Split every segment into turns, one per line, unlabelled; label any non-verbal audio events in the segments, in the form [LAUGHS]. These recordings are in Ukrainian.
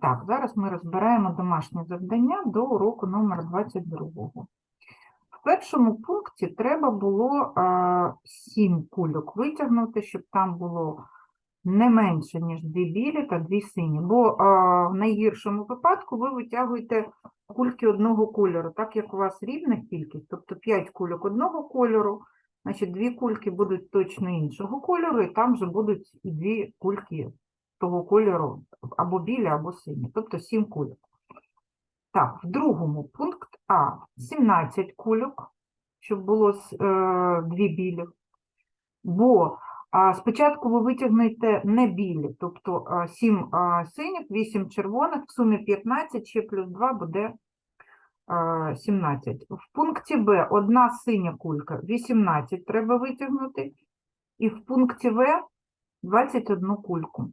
так, зараз ми розбираємо домашнє завдання до уроку номер 22. В першому пункті треба було а, 7 кульок витягнути, щоб там було не менше, ніж 2 білі та 2 сині. Бо а, в найгіршому випадку ви витягуєте кульки одного кольору, так як у вас рівна кількість, тобто 5 кульок одного кольору, значить 2 кульки будуть точно іншого кольору, і там же будуть і 2 кульки того кольору або білі, або сині, тобто 7 кульок. Так, в другому пункт А 17 кульок, щоб було е, дві білі. Бо а, спочатку ви витягнете не білі, тобто а, 7 а, синіх, 8 червоних, в сумі 15, ще плюс 2 буде а, 17. В пункті Б одна синя кулька, 18 треба витягнути, і в пункті В 21 кульку.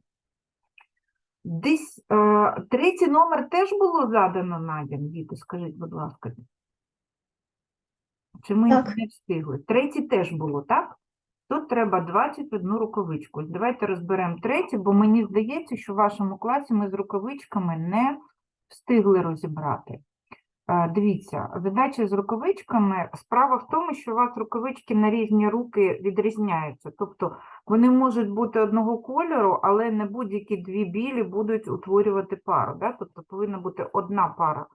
Десь е, третій номер теж було задано Надям, Віто, скажіть, будь ласка. Чи ми
Так.
не встигли? Третій теж було, так? Тут треба 21 рукавичку. Давайте розберемо третій, бо мені здається, що в вашому класі ми з рукавичками не встигли розібрати. Е, Дивіться, задача з рукавичками. Справа в тому, що у вас рукавички на різні руки відрізняються. Тобто вони можуть бути одного кольору, але не будь-які дві білі будуть утворювати пару. Да? Тобто повинна бути одна пара,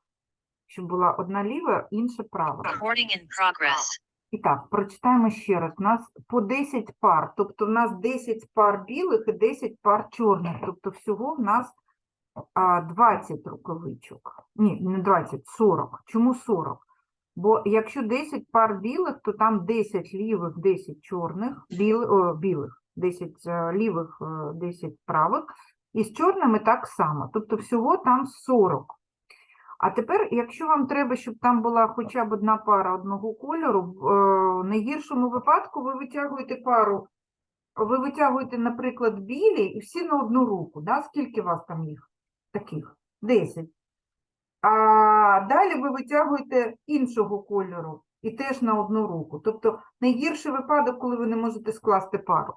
щоб була одна ліва, інша права. І так, прочитаємо ще раз. У нас по 10 пар, тобто в нас 10 пар білих і 10 пар чорних. Тобто всього в нас 20 рукавичок. Ні, не 20, 40. Чому 40? Бо якщо 10 пар білих, то там 10 лівих, 10 чорних, біл, о, білих, 10 е, лівих, е, 10 правих. І з чорними так само. Тобто всього там 40. А тепер, якщо вам треба, щоб там була хоча б одна пара одного кольору, в е, найгіршому випадку ви витягуєте пару, ви витягуєте, наприклад, білі і всі на одну руку. Да? Скільки у вас там їх таких? 10. А далі ви витягуєте іншого кольору і теж на одну руку. Тобто найгірший випадок, коли ви не можете скласти пару.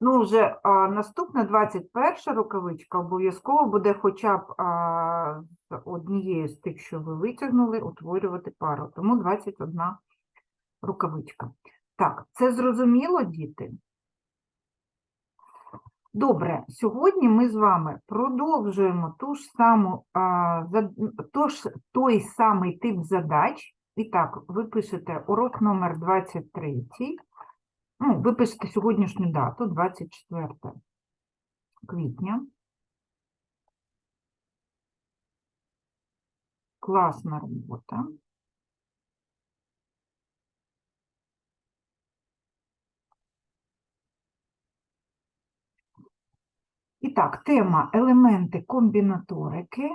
Ну, вже а, наступна 21 рукавичка обов'язково буде хоча б а, однією з тих, що ви витягнули, утворювати пару. Тому 21 рукавичка. Так, це зрозуміло, діти? Добре, сьогодні ми з вами продовжуємо ту ж саму, а, то ж, той самий тип задач. І так, ви пишете урок номер 23. Ну, ви пишете сьогоднішню дату, 24 квітня. Класна робота. І так, тема елементи комбінаторики.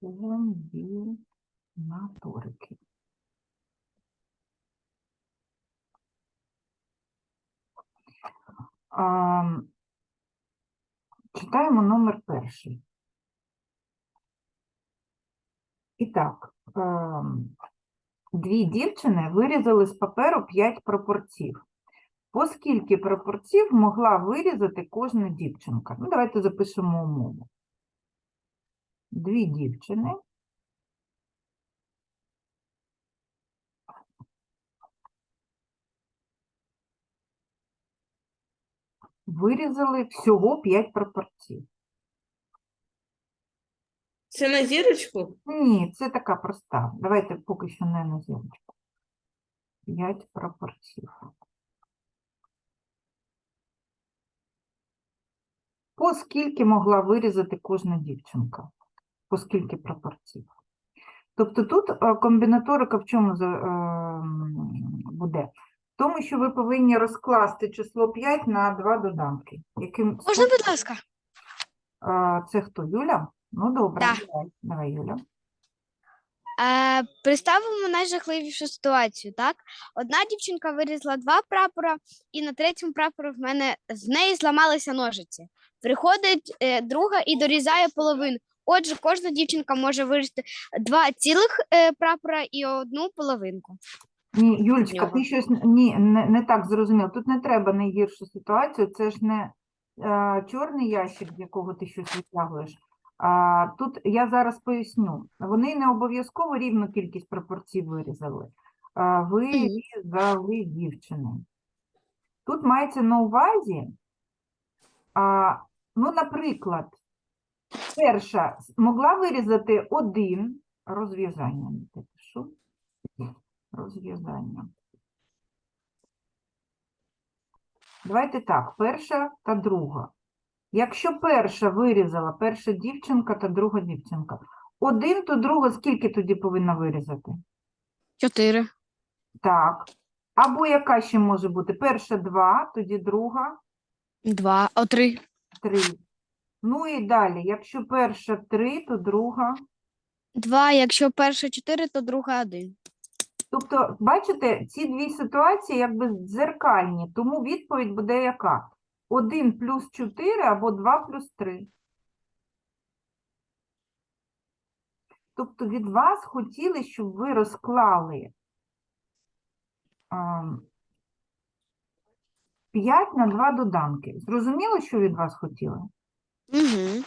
Комбінаторики. Ам, Читаємо номер перший. І так, ем, дві дівчини вирізали з паперу 5 пропорцій. По скільки пропорцій могла вирізати кожна дівчинка? Ну, давайте запишемо умову. Дві дівчини вирізали всього 5 пропорцій.
Це на зірочку?
Ні, це така проста. Давайте поки що не на зірочку. 5 пропорцій. По скільки могла вирізати кожна дівчинка? По скільки пропорцій? Тобто тут е, комбінаторика в чому е, буде? В тому, що ви повинні розкласти число 5 на два доданки. Яким
Можна, будь ласка?
Е, Це хто? Юля? Ну, добре,
Да.
давай, давай, Юля.
Е, представимо найжахливішу ситуацію, так? Одна дівчинка вирізала два прапора, і на третьому прапорі в мене з неї зламалися ножиці. Приходить е, друга і дорізає половину. Отже, кожна дівчинка може вирізати два цілих е, прапора і одну половинку.
Ні, Юлечка, ти щось ні, не, не так зрозумів. Тут не треба найгіршу ситуацію, це ж не е, чорний ящик, з якого ти щось витягуєш. А, тут я зараз поясню. Вони не обов'язково рівну кількість пропорцій вирізали. А, вирізали дівчини. Тут мається на увазі, ну, наприклад, перша могла вирізати один розв'язання. пишу. Розв'язання. Давайте так, перша та друга. Якщо перша вирізала, перша дівчинка та друга дівчинка, один, то друга скільки тоді повинна вирізати?
Чотири.
Так. Або яка ще може бути? Перша два, тоді друга
Два. О, три.
Три. Ну і далі, якщо перша три, то друга.
Два. Якщо перша чотири, то друга один.
Тобто, бачите, ці дві ситуації якби дзеркальні, тому відповідь буде яка? 1 плюс 4 або 2 плюс 3. Тобто від вас хотіли, щоб ви розклали 5 на 2 доданки. Зрозуміло, що від вас хотіли?
Угу.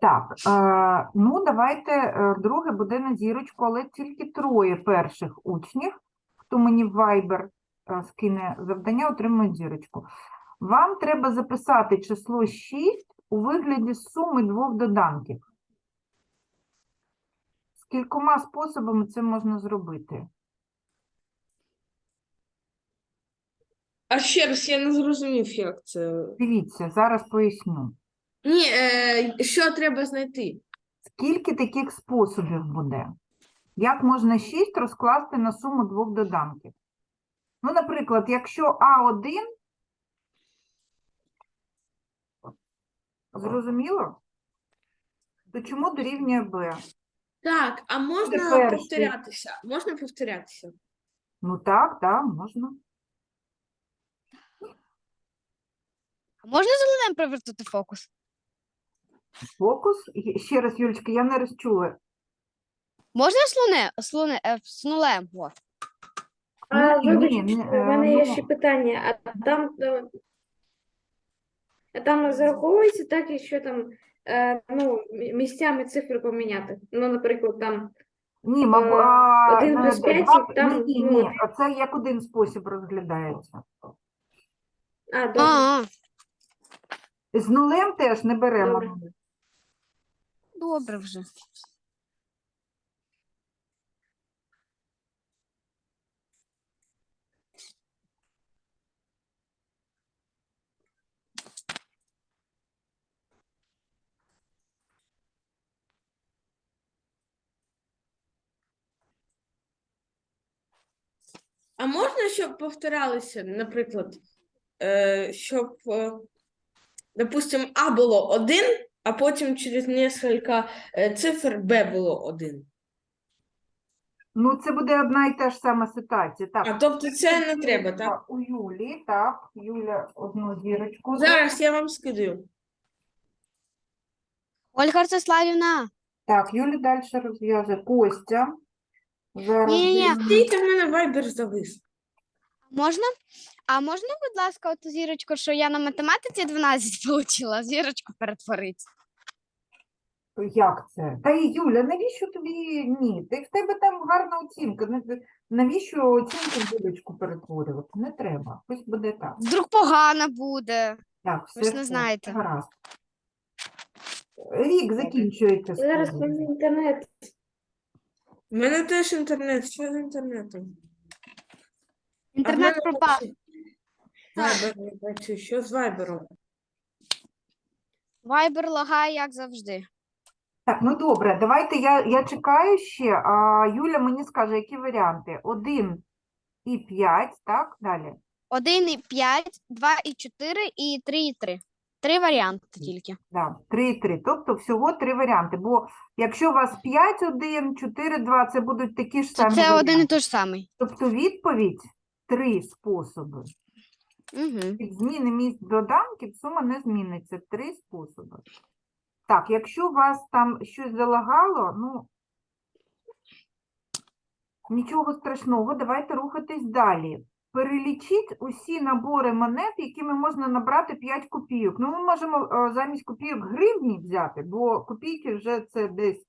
Так, е, ну давайте е, друге буде на зірочку, але тільки троє перших учнів, хто мені в Viber е, скине завдання, отримують зірочку. Вам треба записати число 6 у вигляді суми двох доданків. З кількома способами це можна зробити.
А ще раз я не зрозумів, як це.
Дивіться, зараз поясню.
Ні, е, що треба знайти?
Скільки таких способів буде? Як можна 6 розкласти на суму двох доданків? Ну, наприклад, якщо А1, зрозуміло? То чому дорівнює Б?
Так, а можна повторятися? Можна повторятися?
Ну так, так, можна.
А можна зеленим привернути фокус?
Фокус. Ще раз, Юлечка, я не розчула.
Можна слоне, слоне, е, з нулем? О.
А,
Ні,
вибачте,
ні,
в
е,
мене є
ну-
ще питання. А там, е, а там зараховується так, якщо там е, ну, мі- місцями цифри поміняти. Ну, наприклад, там
Ні, мабуть,
Е,
а,
один
е,
плюс п'ять,
два-
там,
ні,
ну,
ні, а це як один спосіб розглядається.
а, добре.
А,
З нулем теж не беремо.
Добре.
добре вже.
А можна, щоб повторялися, наприклад, е, щоб, е, допустим, А було 1, а потім через кілька е, цифр Б було 1.
Ну, це буде одна і та ж сама ситуація. Так,
А тобто це не треба, так?
У Юлі, так, Юля одну зірочку.
Зараз я вам скидаю.
Ольга Ростиславівна,
Так, Юля далі розв'яже. Костя. Зараз.
Ні-ні-ні.
візьму.
Стійте, в мене вайбер завис.
можна? А можна, будь ласка, оту зірочку, що я на математиці 12 [LAUGHS] отримала, зірочку перетворити?
Як це? Та і Юля, навіщо тобі ні? Ти в тебе там гарна оцінка. не- Навіщо оцінку в дудочку перетворювати? Не треба. Ось буде так.
Вдруг погана буде.
Так, все,
Ви ж не
все,
знаєте.
гаразд. Рік закінчується.
Зараз
скоро.
в інтернет.
У мене теж інтернет. Що з інтернетом?
Інтернет пропав.
Вайбер не бачу. Що з вайбером?
Вайбер лагає, як завжди.
Так, ну добре, давайте я, я чекаю ще, а Юля мені скаже, які варіанти. 1 і 5, так, далі.
1 і 5, 2 і 4 і 3 і 3. Три варіанти тільки.
Да, 3 і 3. Тобто всього три варіанти. Бо якщо у вас 5, 1, 4, 2, це будуть такі ж
То
самі
це один і той ж самий.
Тобто відповідь три способи.
Угу.
Зміни місць доданків сума не зміниться. Три способи. Так, якщо у вас там щось залагало, ну, Нічого страшного, давайте рухатись далі. Перелічіть усі набори монет, якими можна набрати 5 копійок. Ну, ми можемо е, замість копійок гривні взяти, бо копійки вже це десь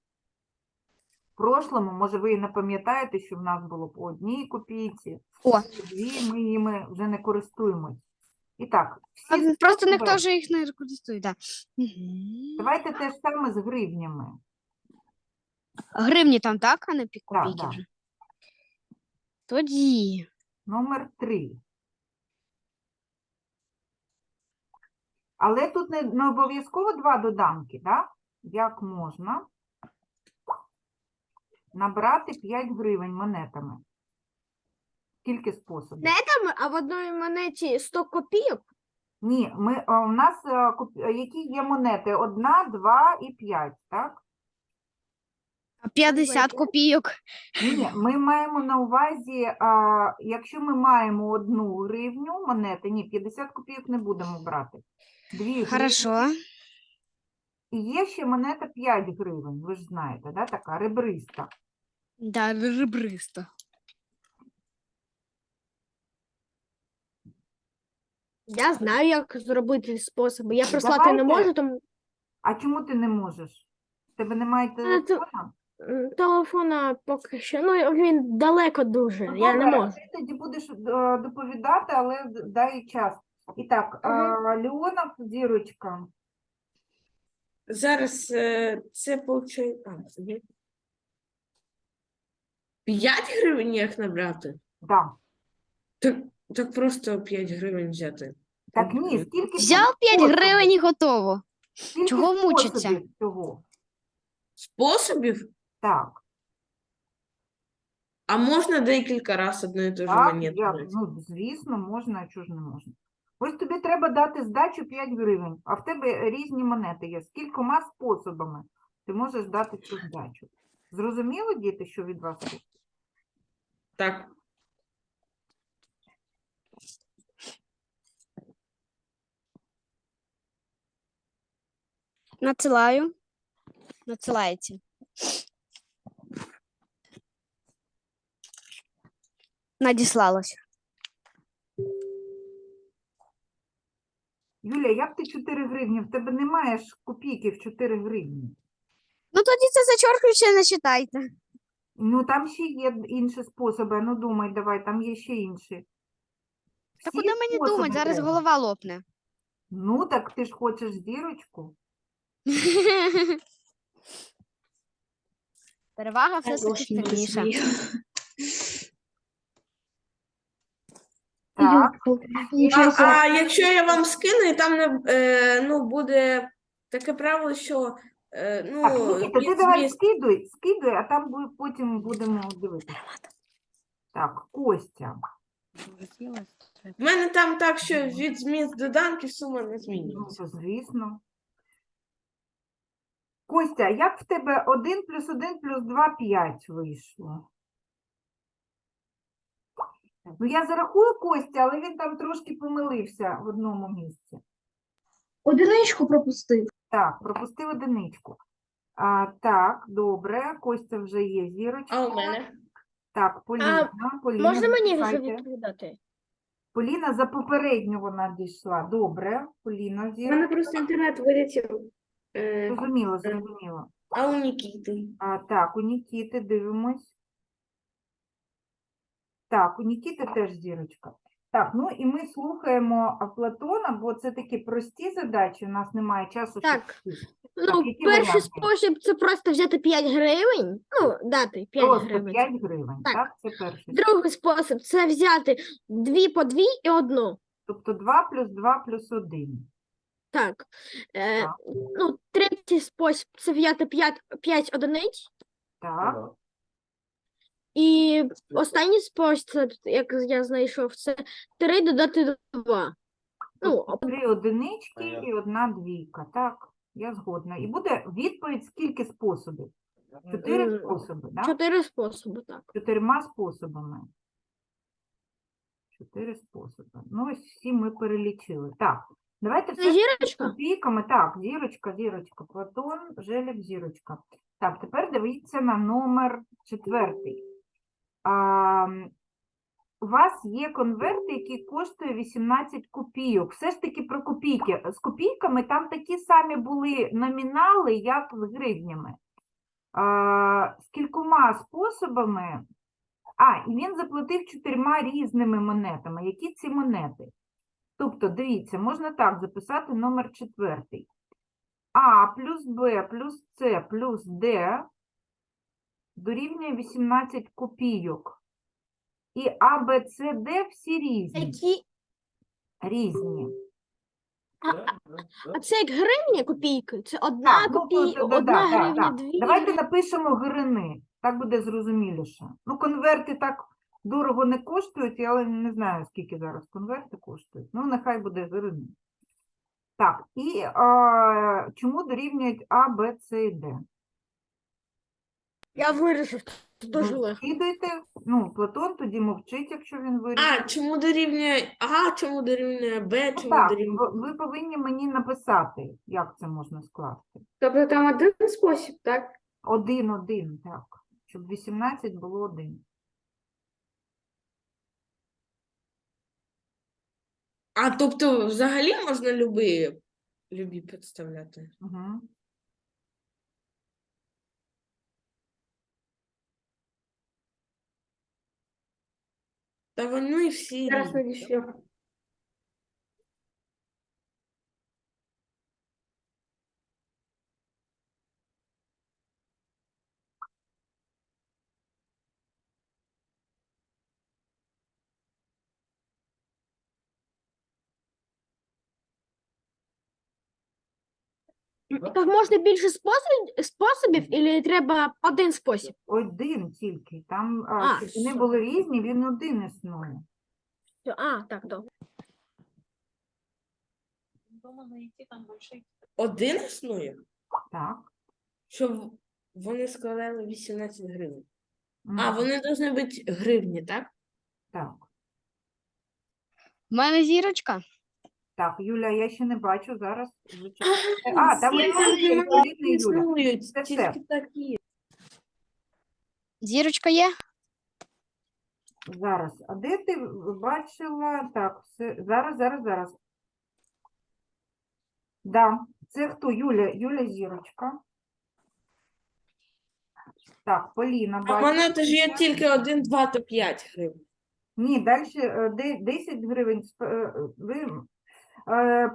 прошлому. Може, ви не пам'ятаєте, що в нас було по одній копійці,
О.
дві, ми їми вже не користуємось. І так, всі
Просто ніхто вже їх не користує, да.
Давайте те ж саме з гривнями.
Гривні там, так, а не пі-
Да,
копійки
да.
вже. Тоді.
Номер 3. Але тут не, не обов'язково два доданки, так? Як можна набрати 5 гривень монетами? Скільки способів?
Там, а в одній монеті 100 копійок.
Ні, ми, а, у нас а, куп- які є монети? Одна, два і п'ять, так?
50 копійок.
Ні, ми маємо на увазі, а, якщо ми маємо одну гривню монети, ні, 50 копійок не будемо брати. Дві гривні.
Хорошо.
І є ще монета 5 гривень, ви ж знаєте, да, така ребриста.
Да, ребристо.
Я знаю, як зробити способи. Я прислати не
Давайте.
можу, тому
А чому ти не можеш? В тебе немає телефона?
м, телефона поки що. Ну, він далеко дуже.
Ну,
Я не
добре,
можу.
Ти тоді будеш е, доповідати, але дай час. І так, а, Леонов, зірочка.
Зараз е, це виходить. П'ять гривень як набрати?
Да.
Так, так просто 5 гривень взяти.
Так ні, скільки
Взяв 5
способів?
гривень і готово.
Скільки
Чого мучиться?
способів цього?
Способів?
Так,
А можна декілька разів одну і ту ж
так,
монету брати?
ну, звісно, можна, а чого ж не можна. Ось тобі треба дати здачу 5 гривень, а в тебе різні монети є. З кількома способами ти можеш дати цю здачу. Зрозуміло, діти, що від вас хочуть?
Так.
Надсилаю. Надсилається. Надіслалося.
Юля, як ти 4 гривні? В тебе немає ж копійки в 4 гривні.
Ну тоді це зачеркнуще не читайте.
Ну, там ще є інші способи. Ну, думай, давай, там є ще інші.
Та
Всі
куди мені
способи
думати? Зараз
треба.
голова лопне.
Ну, так ти ж хочеш зірочку. [LAUGHS]
Перевага все ж таки сильніша.
Так,
А, а якщо я вам скину, і там не, е, ну, буде таке правило, що е, ну,
так, Нікіта, ти
від
давай
зміст-
скидуй, скидуй, а там бу- потім будемо дивитися. Так, Костя.
В мене там так, що від зміст доданків сума не
Ну,
змінюється.
то звісно. Костя, як в тебе 1 плюс 1 плюс 2 – 5 вийшло? Ну, я зарахую Костя, але він там трошки помилився в одному місці.
Одиничку пропустив.
Так, пропустив одиничку. А, так, добре, Костя вже є зірочка.
А у мене?
Так, Поліна, Поліна,
Можна мені вже
зачекайте.
відповідати?
Поліна за попередню вона дійшла. Добре, Поліна
У мене
зірочка.
просто інтернет вилетів. Е,
Зрозуміло, зрозуміло.
А у Нікіти?
А, так, у Нікіти дивимось. Так, у Нікіти теж зірочка. Так, ну і ми слухаємо Платона, бо це такі прості задачі, у нас немає часу. щоб
Так.
всі.
Ну,
які
перший
варіанти?
спосіб це просто взяти 5 гривень. Ну, дати 5
Просто
гривень.
5 гривень, так?
Так.
Це перший.
Другий спосіб це взяти дві по дві і одну.
Тобто 2 плюс 2 плюс 1.
Так. Е,
Так.
ну, третій спосіб це взяти 5, 5 одиниць.
Так,
І останній спосіб, як я знайшов, це 3 додати 2. Ну,
тобто 3 одинички і одна двійка. Так, я згодна. І буде відповідь, скільки способів? Чотири способи, так?
4 способи, так.
Чотирма способами. Чотири способи. Ну, ось всі ми перелічили. Так, давайте
Це
все
зірочка?
копійками. Так, зірочка, зірочка. Платон, Желєв, зірочка. Так, тепер дивіться на номер четвертий. А, у вас є конверт, який коштує 18 копійок. Все ж таки про копійки. З копійками там такі самі були номінали, як з гривнями. А, з кількома способами. А, і він заплатив чотирма різними монетами. Які ці монети? Тобто, дивіться, можна так записати номер четвертий. А плюс Б плюс С плюс Д дорівнює 18 копійок. І А, Б, С, Д всі різні.
Які...
різні.
А це як гривня копійки? Це одна
Так, ну, то-
копійка,
да, да,
одна
да,
гривня,
да.
дві
Давайте напишемо гривни, так буде зрозуміліше. Ну, конверти так дорого не коштують, але не знаю, скільки зараз конверти коштують. Ну, нехай буде гривни. Так, і а, чому дорівнюють А, Б, С і Д?
Я вирішив, це дуже
Ви
легко.
скидуєте, ну, Платон тоді мовчить, якщо він вирішив.
А, чому дорівнює А, чому дорівнює Б,
Ну,
чому
Так,
дорівнює.
ви, ви повинні мені написати, як це можна скласти.
Тобто там один спосіб, так?
Один, один, так. Щоб 18 було один.
А тобто взагалі можна любі, любі підставляти?
Угу.
Та вони всі
Зараз
різні.
надішлю.
Так можна більше спосіб, способів, або треба один спосіб?
Один тільки. Там, а,
А,
щоб вони
все.
були різні, він один існує.
А, так, добре.
Один існує,
Так.
щоб вони складали 18 гривень. А, вони повинні бути гривні, так?
Так.
В мене зірочка.
Так, Юля, я ще не бачу зараз. звичайно. А, там
всі вони
Поліна, Юля.
існують,
Це
тільки такі.
Зірочка є?
Зараз. А де ти бачила? Так, все. Зараз, зараз, зараз. Да. Це хто? Юля, Юля Зірочка. Так, Поліна
А в мене теж є тільки 1, 2 та 5 гривень.
Ні, далі 10 гривень. сп- е, Ви, е,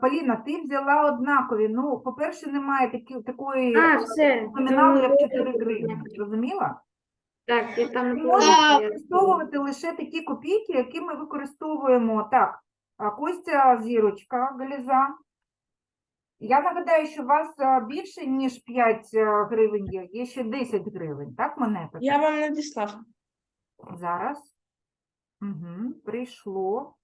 Поліна, ти взяла однакові. Ну, по-перше, немає такі, такої
А,
е,
все.
номіналу, як 4 гривні. Зрозуміла?
Так, я там не поняла,
використовувати лише такі копійки, які ми використовуємо. Так, а Костя Зірочка, Галіза. Я нагадаю, що у вас а, більше, ніж 5 а, гривень є, є ще 10 гривень, так, монета?
Я вам надіслав.
Зараз. Угу, прийшло.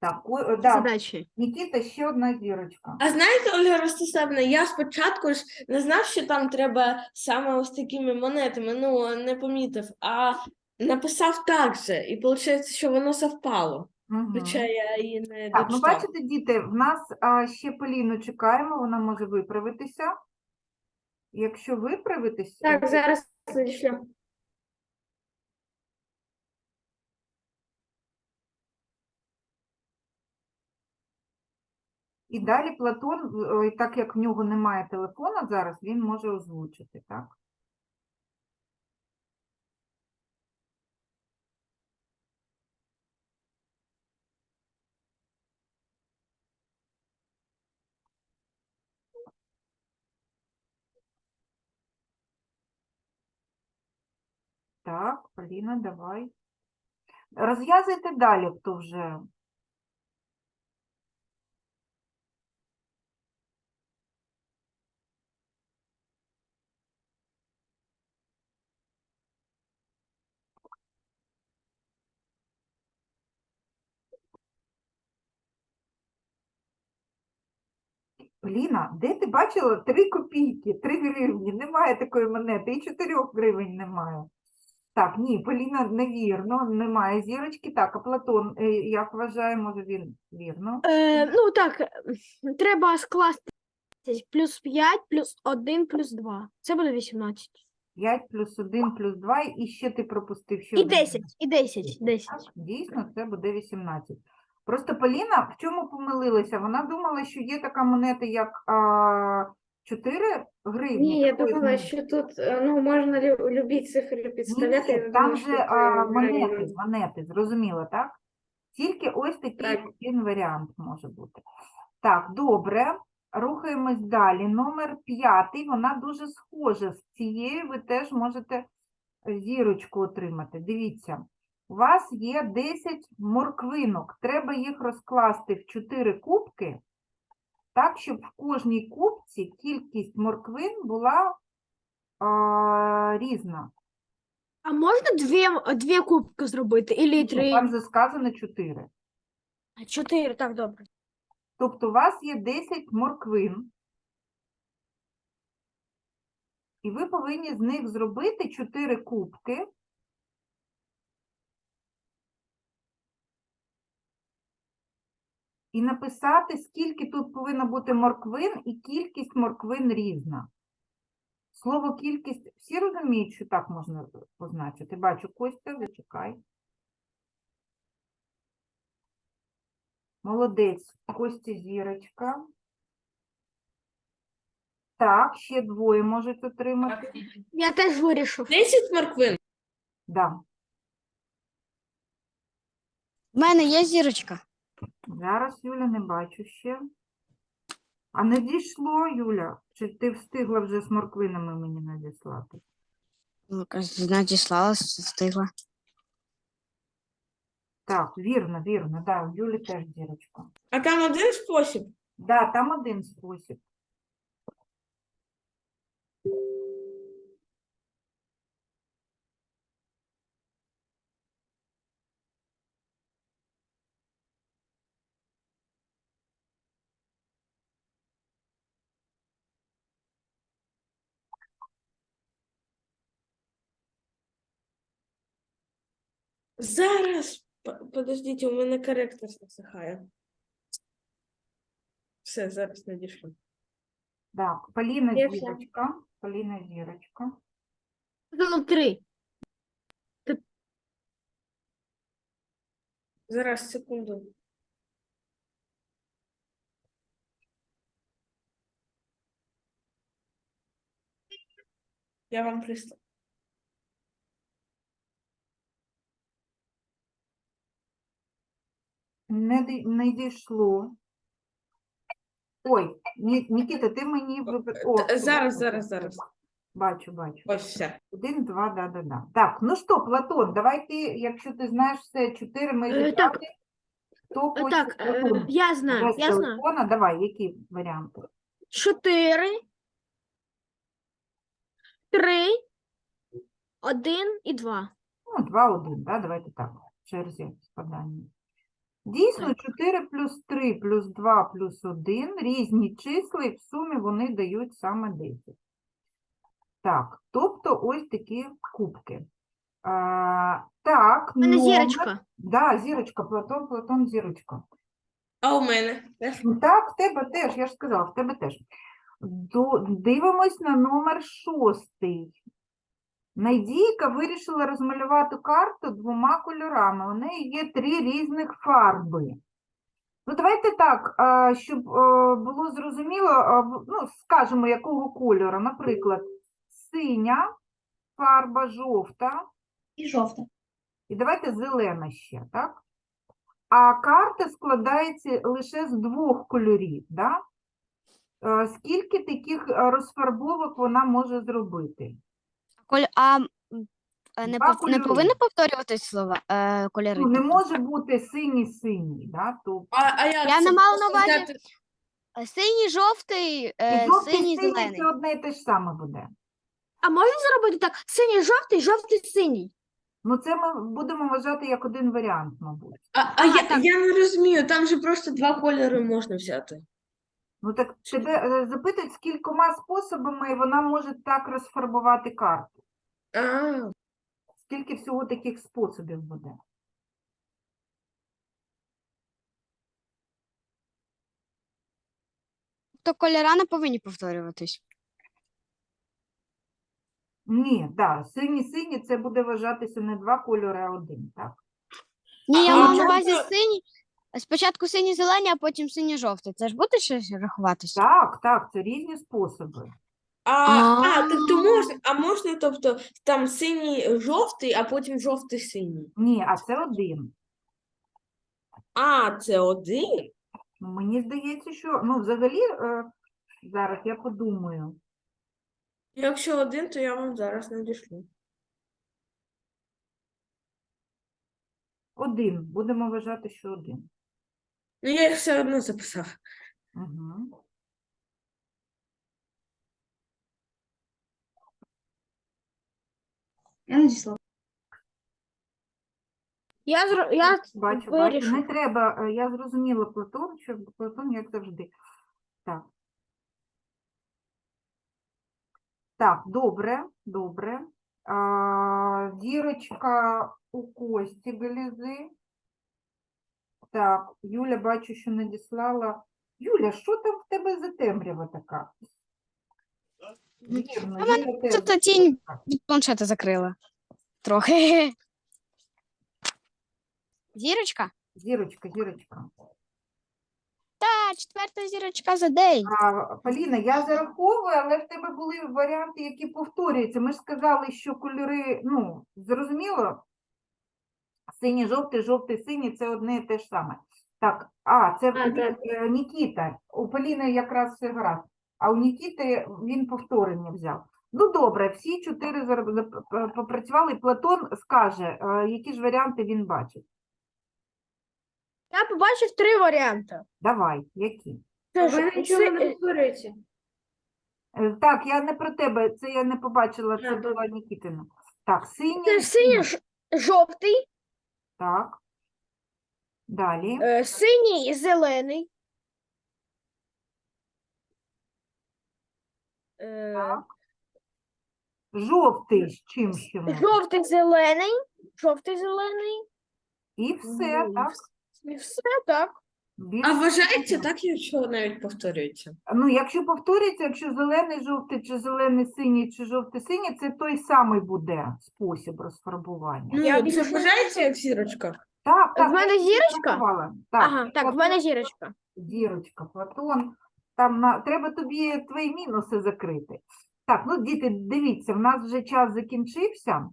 Так, о, е, да,
Задачі.
Нікіта, ще одна зірочка.
А знаєте, Ольга Ростиславівна, я спочатку ж не знав, що там треба саме ось такими монетами, ну не помітив, а написав так же, і виходить, що воно совпало.
Мгм.
Хоча я її не
Так, ну бачите, діти, в нас а, ще Поліну чекаємо, вона може виправитися. Якщо виправитись,
Так, зараз надішлю.
І далі Платон, так як в нього немає телефона зараз, він може озвучити, так? Так, Поліна, давай. Розв'язуйте далі, хто вже. Поліна, де ти бачила три копійки, три гривні? Немає такої монети, і чотирьох гривень немає. Так, ні, Поліна, невірно, немає зірочки. Так, а Платон, е, як вважає, може він вірно?
Е, ну так, треба скласти плюс 5, плюс 1, плюс 2. Це буде 18.
5 плюс 1 плюс 2, і ще ти пропустив ще
І
один.
10, і 10, 10.
Так, Дійсно, це буде 18. Просто Поліна в чому помилилася? Вона думала, що є така монета, як а, 4 гривні.
Ні, я
такої
думала, що тут е, ну, можна лю- любі цифри підставляти.
Ні,
я
там
думала,
же
це
а, монети, монети, зрозуміло, так? Тільки ось такий
Так.
один варіант може бути. Так, добре. Рухаємось далі. Номер п'ятий, вона дуже схожа з цією, ви теж можете зірочку отримати. Дивіться, у вас є 10 морквинок. Треба їх розкласти в 4 кубки, так, щоб в кожній кубці кількість морквин була а, різна.
А можна дві, дві кубки зробити? Ілі три?
Там же сказано 4.
Чотири, так, добре.
Тобто у вас є 10 морквин, і ви повинні з них зробити 4 кубки. І написати, скільки тут повинно бути морквин, і кількість морквин різна. Слово кількість, всі розуміють, що так можна позначити. Бачу, Костя, зачекай. Молодець, Костя зірочка. Так, ще двоє можуть отримати.
Я теж вирішив.
10 морквин.
Да.
В мене є зірочка.
Зараз Юля не бачу ще. А не дійшло, Юля? Чи ти встигла вже з морквинами мені надіслати?
Ну, Надіслала, встигла.
Так, вірно, вірно, да, у Юлі теж дірочка.
А там один спосіб.
Да, там один спосіб.
Зараз. Подождіть, у мене коректор засихає. Все, зараз надійшло.
Так, Поліна
Я все.
зірочка. Поліна зірочка.
Ну, три.
Зараз, секунду. Я вам прислав.
Не, ди- не дійшло. Ой, Ні- Нікіта, ти мені виб- О,
Т- зараз,
все,
зараз,
все,
зараз.
Бачу, бачу.
Ось все.
Один, два, да, да, да. Так, ну що, Платон, давай ти, якщо ти знаєш все, чотири ми
Е,
зібрали.
так.
Хто
Е,
хоче
Так, е,
Платон,
я знаю,
без
я знаю.
телефона, давай, які варіанти?
Чотири, три, один і два.
Ну, два, один, да, давайте так, в черзі складання. Дійсно, 4 плюс 3 плюс 2 плюс 1 різні числа, і в сумі вони дають саме 10. Так, тобто ось такі кубки. А, так,
У мене
номер-
зірочка.
Да, зірочка, Платон, Платон, зірочка.
А у мене?
Так, в тебе теж, я ж сказала, в тебе теж. До, дивимось на номер шостий. Надійка вирішила розмалювати карту двома кольорами. У неї є три різних фарби. Ну, давайте так, щоб е, було зрозуміло, ну, скажемо, якого кольору. Наприклад, синя фарба, жовта,
І жовта.
і давайте зелена ще, так? А карта складається лише з двох кольорів, да? Е, Скільки таких е, розфарбовок вона може зробити?
Коль... А е, не,
Два
пов... не
кольори.
повинні повторюватись слова е, кольори?
Ну, не може бути синій-синій, да? То
А, а як
Я
це?
не мала на увазі
взяти-
Е, Синій, жовтий,
і
е,
жовтий,
синій,
синій
зелений.
це одне і те ж саме буде.
А можна зробити так? Синій, жовтий, жовтий, синій.
Ну, це ми будемо вважати як один варіант, мабуть.
А, а я, я не розумію, там же просто два кольори можна взяти.
Ну, так тебе е, запитують, скількома способами вона може так розфарбувати карту.
А,
Скільки всього таких способів буде?
То кольора не повинні повторюватись.
Ні, да, синій-синій це буде вважатися не два кольори, а один, так.
Ні, я
А
мав на
чому
увазі синій. Спочатку синій зелені, а потім синій жовтий. Це ж буде щось рахуватися?
Так, так, це різні способи.
А, а, тобто
А.
можна, а можна, тобто, там синій жовтий, а потім жовтий синій.
Ні, а це один.
А, це один.
Ну, Мені здається, що ну, взагалі, е, зараз я подумаю.
Якщо один, то я вам зараз надішлю.
Один. Будемо вважати, що один.
Ну, я їх все одно записав.
Угу.
Я надіслав.
Я, зро... я
Бачу, бачу.
вирішу.
Не треба, е, я зрозуміла Платон, що Платон, як завжди. Так. Так, добре, добре. А, зірочка у Кості Галізи. Так, Юля, бачу, що надіслала. Юля, що там в тебе за темрява така? Вірно, Юля теж
просто тінь від планшета закрила. Трохи. Зірочка?
Зірочка, зірочка.
Та, четверта зірочка за день.
А, Поліна, я зараховую, але в тебе були варіанти, які повторюються. Ми ж сказали, що кольори, ну, зрозуміло, синій, жовтий, жовтий, синій це одне і те ж саме. Так, а, це
А, так.
е, Нікіта. У Поліни якраз все гаразд. А у Нікіти він повторення взяв. Ну, добре, всі чотири попрацювали. Платон скаже, е, які ж варіанти він бачить.
Я побачив три варіанти.
Давай, які?
Це ж
нічого не повторюєте.
Е, Так, я не про тебе, це я не побачила, це була. Нікітина. Так, синій,
це синій жовтий,
так. Далі.
е, синій і зелений. Е,
Так. Жовтий з чим ще може?
Жовтий зелений, жовтий зелений.
І все,
Ну, і
так?
вс- І все так.
А вважається так, якщо навіть повторюється?
Ну, якщо повторюється, якщо зелений, жовтий, чи зелений, синій, чи жовтий, синій, це той самий буде спосіб розфарбування.
Ну,
Я
це
більше-
вважається як зірочка?
Так, так.
в мене
я
зірочка?
Так,
Ага, так, в мене зірочка.
Зірочка, Платон. Там на... треба тобі твої мінуси закрити. Так, ну, діти, дивіться, в нас вже час закінчився.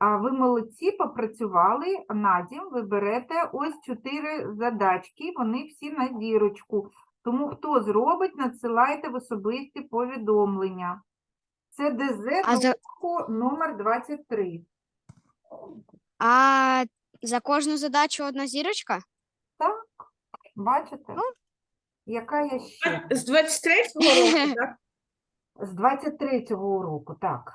А ви молодці, попрацювали. Надім, ви берете ось чотири задачки, вони всі на зірочку. Тому хто зробить, надсилайте в особисті повідомлення. Це ДЗ
за-
номер 23.
А за кожну задачу одна зірочка?
Так, Бачите?
Ну.
Яка я ще?
З 23-го [LAUGHS] року, так?
З 23-го уроку, так.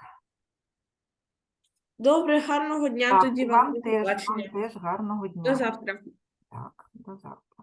Добре, гарного дня
Так,
тоді
вам
вам. До
теж, вам
побачення.
теж гарного дня.
До завтра.
Так, до завтра.